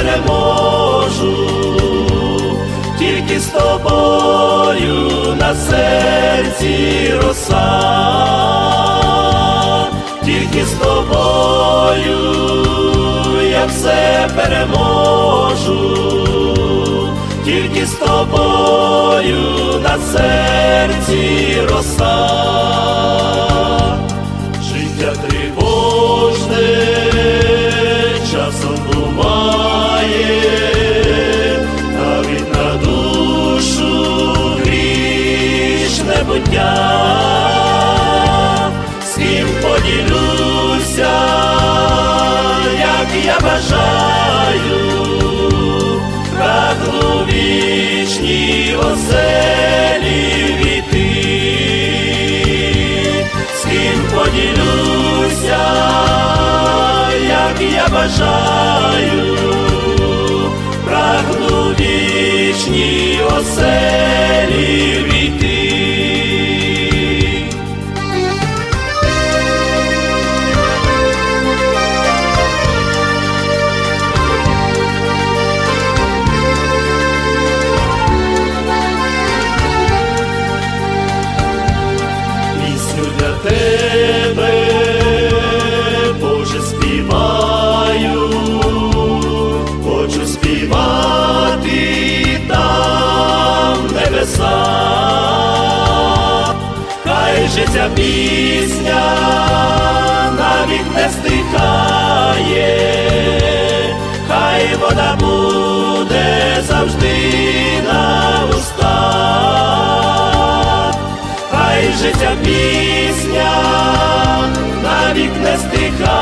переможу, тільки з тобою на серці роса, тільки з тобою я все переможу, тільки з тобою на серці роса, як я бажаю, прагну вічні оселі хай пісня навік не стихає, хай вода буде завжди на устах хай життя пісня навік не стихає.